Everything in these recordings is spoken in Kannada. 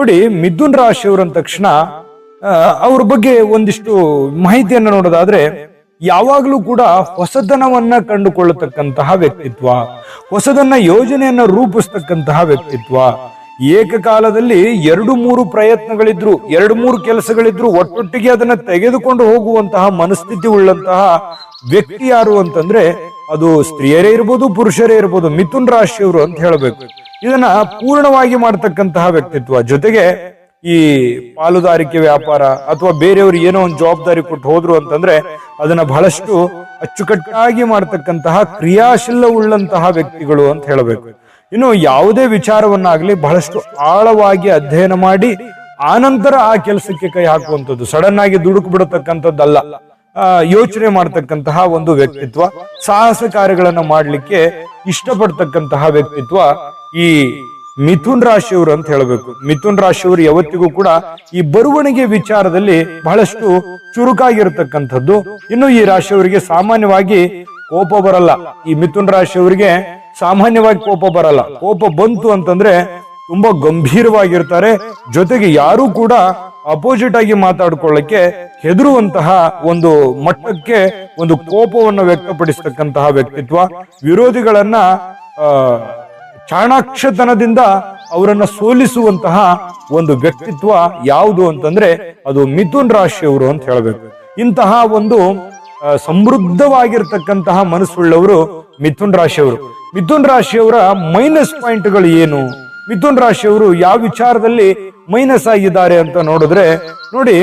ನೋಡಿ ಮಿಥುನ್ ರಾಶಿಯವರು ಅಂದ ತಕ್ಷಣ ಅವ್ರ ಬಗ್ಗೆ ಒಂದಿಷ್ಟು ಮಾಹಿತಿಯನ್ನು ನೋಡೋದಾದ್ರೆ, ಯಾವಾಗಲೂ ಕೂಡ ಹೊಸತನವನ್ನ ಕಂಡುಕೊಳ್ಳತಕ್ಕಂತಹ ವ್ಯಕ್ತಿತ್ವ ಹೊಸದನ್ನ ಯೋಜನೆಯನ್ನ ರೂಪಿಸ್ತಕ್ಕಂತಹ ವ್ಯಕ್ತಿತ್ವ. ಏಕಕಾಲದಲ್ಲಿ ಎರಡು ಮೂರು ಪ್ರಯತ್ನಗಳಿದ್ರು, ಎರಡು ಮೂರು ಕೆಲಸಗಳಿದ್ರು, ಒಟ್ಟೊಟ್ಟಿಗೆ ಅದನ್ನ ತೆಗೆದುಕೊಂಡು ಹೋಗುವಂತಹ ಮನಸ್ಥಿತಿ ಉಳ್ಳಂತಹ ವ್ಯಕ್ತಿ ಯಾರು ಅಂತಂದ್ರೆ, ಅದು ಸ್ತ್ರೀಯರೇ ಇರ್ಬೋದು, ಪುರುಷರೇ ಇರ್ಬೋದು, ಮಿಥುನ್ ರಾಶಿಯವರು ಅಂತ ಹೇಳಬೇಕು. ಇದನ್ನ ಪೂರ್ಣವಾಗಿ ಮಾಡ್ತಕ್ಕಂತಹ ವ್ಯಕ್ತಿತ್ವ. ಜೊತೆಗೆ ಈ ಪಾಲುದಾರಿಕೆ ವ್ಯಾಪಾರ ಅಥವಾ ಬೇರೆಯವರು ಏನೋ ಒಂದು ಜವಾಬ್ದಾರಿ ಕೊಟ್ಟು ಹೋದ್ರು ಅಂತಂದ್ರೆ ಅದನ್ನ ಬಹಳಷ್ಟು ಅಚ್ಚುಕಟ್ಟಾಗಿ ಮಾಡ್ತಕ್ಕಂತಹ ಕ್ರಿಯಾಶೀಲ ಉಳ್ಳಂತಹ ವ್ಯಕ್ತಿಗಳು ಅಂತ ಹೇಳಬೇಕು. ಇನ್ನು ಯಾವುದೇ ವಿಚಾರವನ್ನಾಗ್ಲಿ ಬಹಳಷ್ಟು ಆಳವಾಗಿ ಅಧ್ಯಯನ ಮಾಡಿ ಆನಂತರ ಆ ಕೆಲಸಕ್ಕೆ ಕೈ ಹಾಕುವಂಥದ್ದು. ಸಡನ್ ಆಗಿ ದುಡುಕು ಬಿಡತಕ್ಕಂಥದ್ದಲ್ಲ. ಯೋಚನೆ ಮಾಡ್ತಕ್ಕಂತಹ ಒಂದು ವ್ಯಕ್ತಿತ್ವ, ಸಾಹಸ ಕಾರ್ಯಗಳನ್ನ ಮಾಡಲಿಕ್ಕೆ ಇಷ್ಟಪಡ್ತಕ್ಕಂತಹ ವ್ಯಕ್ತಿತ್ವ ಈ ಮಿಥುನ್ ರಾಶಿಯವರು ಅಂತ ಹೇಳಬೇಕು. ಮಿಥುನ್ ರಾಶಿಯವರು ಯಾವತ್ತಿಗೂ ಕೂಡ ಈ ಬರವಣಿಗೆ ವಿಚಾರದಲ್ಲಿ ಬಹಳಷ್ಟು ಚುರುಕಾಗಿರತಕ್ಕಂಥದ್ದು. ಇನ್ನು ಈ ರಾಶಿಯವರಿಗೆ ಸಾಮಾನ್ಯವಾಗಿ ಕೋಪ ಬರಲ್ಲ. ಈ ಮಿಥುನ್ ರಾಶಿಯವರಿಗೆ ಸಾಮಾನ್ಯವಾಗಿ ಕೋಪ ಬರಲ್ಲ. ಕೋಪ ಬಂತು ಅಂತಂದ್ರೆ ತುಂಬಾ ಗಂಭೀರವಾಗಿರ್ತಾರೆ. ಜೊತೆಗೆ ಯಾರು ಕೂಡ ಅಪೋಸಿಟ್ ಆಗಿ ಮಾತಾಡ್ಕೊಳ್ಳಕ್ಕೆ ಹೆದರುವಂತಹ ಒಂದು ಮಟ್ಟಕ್ಕೆ ಒಂದು ಕೋಪವನ್ನು ವ್ಯಕ್ತಪಡಿಸತಕ್ಕಂತಹ ವ್ಯಕ್ತಿತ್ವ, ವಿರೋಧಿಗಳನ್ನ ಚಾಣಾಕ್ಷತನದಿಂದ ಅವರನ್ನ ಸೋಲಿಸುವಂತಹ ಒಂದು ವ್ಯಕ್ತಿತ್ವ ಯಾವುದು ಅಂತಂದ್ರೆ ಅದು ಮಿಥುನ್ ರಾಶಿಯವರು ಅಂತ ಹೇಳಬೇಕು. ಇಂತಹ ಒಂದು ಸಮೃದ್ಧವಾಗಿರ್ತಕ್ಕಂತಹ ಮನಸ್ಸುಳ್ಳವರು ಮಿಥುನ್ ರಾಶಿಯವರು. ಮಿಥುನ್ ರಾಶಿಯವರ ಮೈನಸ್ ಪಾಯಿಂಟ್ಗಳು ಏನು? ಮಿಥುನ್ ರಾಶಿಯವರು ಯಾವ ವಿಚಾರದಲ್ಲಿ ಮೈನಸ್ ಆಗಿದ್ದಾರೆ ಅಂತ ನೋಡಿದ್ರೆ, ನೋಡಿ,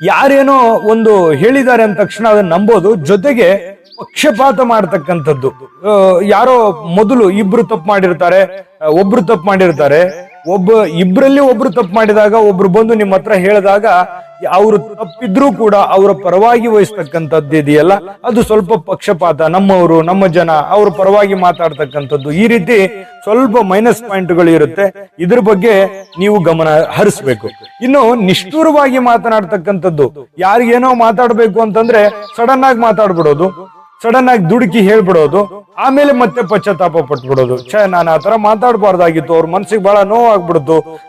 ಯಾರೇನೋ ಒಂದು ಹೇಳಿದ್ದಾರೆ ಅಂದ ತಕ್ಷಣ ಅದನ್ನ ನಂಬೋದು, ಜೊತೆಗೆ ಪಕ್ಷಪಾತ ಮಾಡತಕ್ಕಂಥದ್ದು. ಯಾರೋ ಮೊದಲು ಇಬ್ರು ತಪ್ಪು ಮಾಡಿರ್ತಾರೆ ಒಬ್ರು ತಪ್ಪು ಮಾಡಿರ್ತಾರೆ, ಒಬ್ಬ ಇಬ್ರಲ್ಲಿ ಒಬ್ರು ತಪ್ಪು ಮಾಡಿದಾಗ, ಒಬ್ರು ಬಂದು ನಿಮ್ಮ ಹತ್ರ ಹೇಳಿದಾಗ ಅವರು ತಪ್ಪಿದ್ರೂ ಕೂಡ ಅವರ ಪರವಾಗಿ ವಹಿಸ್ತಕ್ಕಂಥದ್ದು ಇದೆಯಲ್ಲ? ಅದು ಸ್ವಲ್ಪ ಪಕ್ಷಪಾತ. ನಮ್ಮವರು, ನಮ್ಮ ಜನ ಅವ್ರ ಪರವಾಗಿ ಮಾತಾಡ್ತಕ್ಕಂಥದ್ದು. ಈ ರೀತಿ ಸ್ವಲ್ಪ ಮೈನಸ್ ಪಾಯಿಂಟ್ಗಳು ಇರುತ್ತೆ. ಇದ್ರ ಬಗ್ಗೆ ನೀವು ಗಮನ ಹರಿಸ್ಬೇಕು. ಇನ್ನು ನಿಷ್ಠೂರವಾಗಿ ಮಾತನಾಡ್ತಕ್ಕಂಥದ್ದು. ಯಾರಿಗೇನೋ ಮಾತಾಡಬೇಕು ಅಂತಂದ್ರೆ ಸಡನ್ ಆಗಿ ಮಾತಾಡ್ಬಿಡೋದು, ಸಡನ್ ಆಗಿ ದುಡುಕಿ ಹೇಳ್ಬಿಡೋದು, ಆಮೇಲೆ ಮತ್ತೆ ಪಶ್ಚಾತ್ತಾಪ ಪಟ್ಬಿಡೋದು. ಛೇ, ನಾನು ಆತರ ಮಾತಾಡಬಾರ್ದಾಗಿತ್ತು. ಅವ್ರ ಮನ್ಸಿಗೆ ಬಹಳ ನೋವಾಗ್ಬಿಡ್ತು.